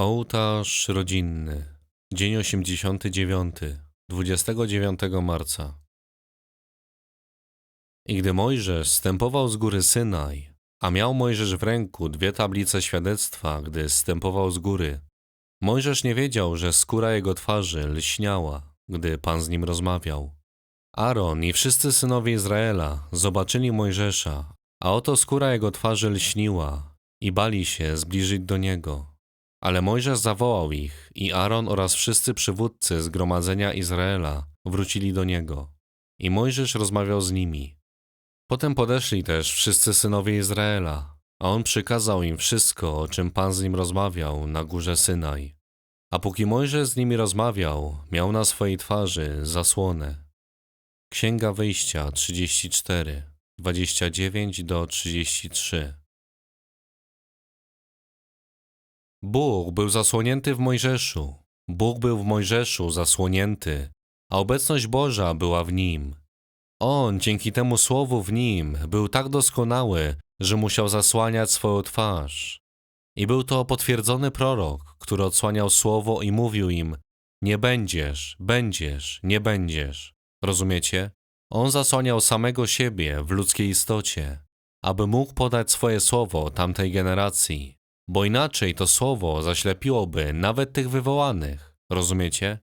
Ołtarz rodzinny. Dzień 89. 29 marca. I gdy Mojżesz stępował z góry Synaj, a miał Mojżesz w ręku dwie tablice świadectwa, gdy stępował z góry, Mojżesz nie wiedział, że skóra jego twarzy lśniała, gdy Pan z nim rozmawiał. Aaron i wszyscy synowie Izraela zobaczyli Mojżesza, a oto skóra jego twarzy lśniła i bali się zbliżyć do niego. Ale Mojżesz zawołał ich i Aaron oraz wszyscy przywódcy zgromadzenia Izraela wrócili do niego. I Mojżesz rozmawiał z nimi. Potem podeszli też wszyscy synowie Izraela, a on przykazał im wszystko, o czym Pan z nim rozmawiał na górze Synaj. A póki Mojżesz z nimi rozmawiał, miał na swojej twarzy zasłonę. Księga Wyjścia 34, 29 do 33. Bóg był zasłonięty w Mojżeszu. Bóg był w Mojżeszu zasłonięty, a obecność Boża była w nim. On dzięki temu słowu w nim był tak doskonały, że musiał zasłaniać swoją twarz. I był to potwierdzony prorok, który odsłaniał słowo i mówił im: Nie będziesz, będziesz, nie będziesz. Rozumiecie? On zasłaniał samego siebie w ludzkiej istocie, aby mógł podać swoje słowo tamtej generacji bo inaczej to słowo zaślepiłoby nawet tych wywołanych. Rozumiecie?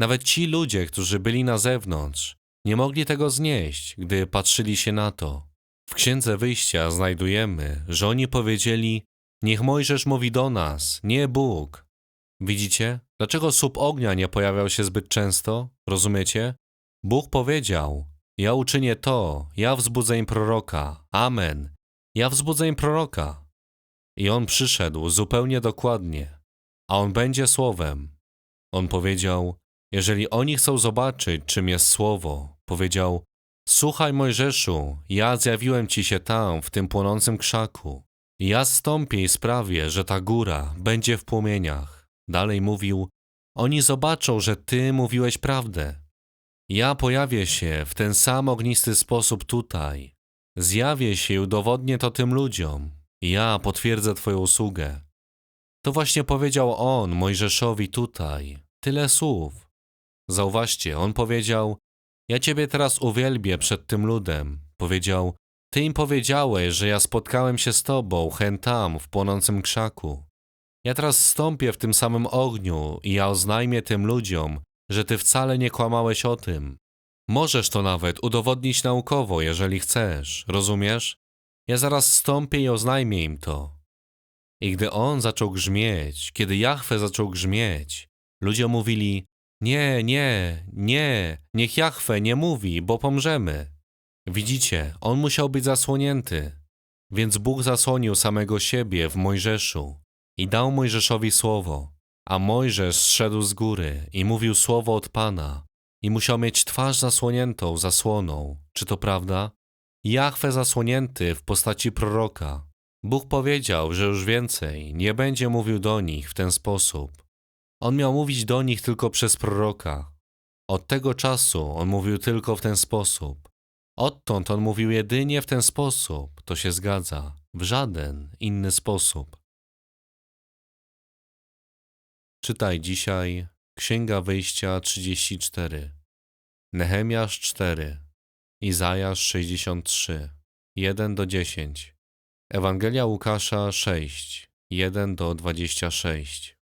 Nawet ci ludzie, którzy byli na zewnątrz, nie mogli tego znieść, gdy patrzyli się na to. W Księdze Wyjścia znajdujemy, że oni powiedzieli: Niech Mojżesz mówi do nas, nie Bóg. Widzicie, dlaczego słup ognia nie pojawiał się zbyt często? Rozumiecie? Bóg powiedział: Ja uczynię to, ja wzbudzę im proroka. Amen. Ja wzbudzę im proroka. I on przyszedł zupełnie dokładnie, a on będzie słowem. On powiedział: Jeżeli oni chcą zobaczyć, czym jest słowo, powiedział: Słuchaj, Mojżeszu, ja zjawiłem ci się tam, w tym płonącym krzaku. Ja stąpię i sprawię, że ta góra będzie w płomieniach. Dalej mówił: Oni zobaczą, że ty mówiłeś prawdę. Ja pojawię się w ten sam ognisty sposób tutaj. Zjawię się i udowodnię to tym ludziom, ja potwierdzę Twoją usługę. To właśnie powiedział on Mojżeszowi tutaj. Tyle słów. Zauważcie, on powiedział: Ja Ciebie teraz uwielbię przed tym ludem. Powiedział: Ty im powiedziałeś, że ja spotkałem się z Tobą, hen tam, w płonącym krzaku. Ja teraz stąpię w tym samym ogniu i ja oznajmię tym ludziom, że Ty wcale nie kłamałeś o tym. Możesz to nawet udowodnić naukowo, jeżeli chcesz, rozumiesz? Ja zaraz stąpię i oznajmię im to. I gdy on zaczął grzmieć, kiedy Jahwe zaczął grzmieć, ludzie mówili: Nie, nie, nie, niech Jahwe nie mówi, bo pomrzemy. Widzicie, on musiał być zasłonięty. Więc Bóg zasłonił samego siebie w Mojżeszu i dał Mojżeszowi słowo. A Mojżesz zszedł z góry i mówił słowo od Pana i musiał mieć twarz zasłoniętą zasłoną. Czy to prawda? Jahwe zasłonięty w postaci proroka. Bóg powiedział, że już więcej nie będzie mówił do nich w ten sposób. On miał mówić do nich tylko przez proroka. Od tego czasu on mówił tylko w ten sposób. Odtąd on mówił jedynie w ten sposób, to się zgadza, w żaden inny sposób. Czytaj dzisiaj Księga Wyjścia 34, Nehemiasz 4, Izajasz 63, 1 do 10. Ewangelia Łukasza 6, 1 do 26.